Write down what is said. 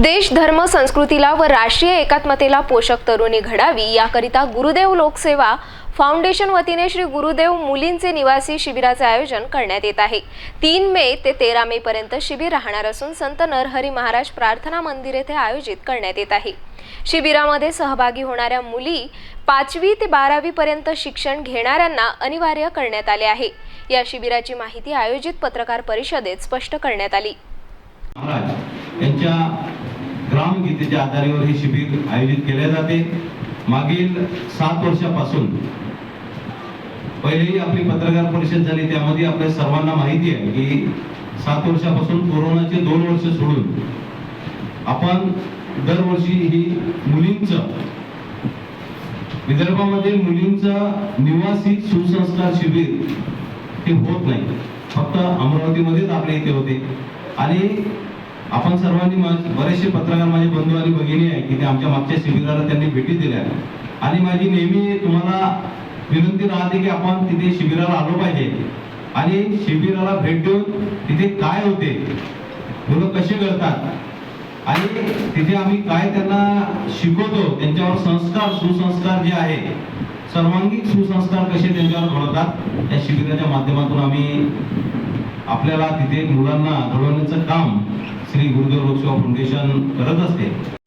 देश धर्म संस्कृतीला व राष्ट्रीय एकात्मतेला पोषक तरुणी घडावी याकरिता गुरुदेव लोकसेवा फाउंडेशन वतीने श्री गुरुदेव मुलींचे निवासी शिबिराचे आयोजन करण्यात येत आहे. तीन मे ते तेरा मे पर्यंत शिबिर राहणार असून संत नरहरी महाराज प्रार्थना मंदिर येथे आयोजित करण्यात येत आहे. शिबिरामध्ये सहभागी होणाऱ्या मुली पाचवी ते बारावी पर्यंत शिक्षण घेणाऱ्यांना अनिवार्य करण्यात आले आहे. या शिबिराची माहिती आयोजित पत्रकार परिषदेत स्पष्ट करण्यात आली. महाराज आधारेवर हे शिबिर आयोजित केले जाते. मागील सात वर्षापासून पहिलेही आपली पत्रकार परिषद झाली त्यामध्ये आपल्या सर्वांना माहिती आहे की सात वर्षापासून कोरोनाचे दोन वर्ष सोडून आपण दरवर्षी ही मुलींच विदर्भामध्ये मुलींचं निवासी सुसंस्कार शिबिर हे होत नाही. फक्त अमरावतीमध्येच आपल्या इथे होते. आणि आपण सर्वांनी बरेचसे पत्रकार माझे बंधू आणि भगिनी आहे की ते आमच्या मागच्या शिबिराला त्यांनी भेटी दिल्या. आणि माझी नेहमी तुम्हाला विनंती राहते की आपण तिथे शिबिराला आलो पाहिजे. आणि शिबिराला भेट देऊन तिथे काय होते मुलं कसे करतात आणि तिथे आम्ही काय त्यांना शिकवतो त्यांच्यावर संस्कार सुसंस्कार जे आहे सर्वांगीण सुसंस्कार कसे त्यांच्यावर घडवतात या शिबिराच्या माध्यमातून आम्ही आपल्याला तिथे मुलांना घडवण्याचं काम श्री गुरुदेव लोकसेवा फाउंडेशन करत असते.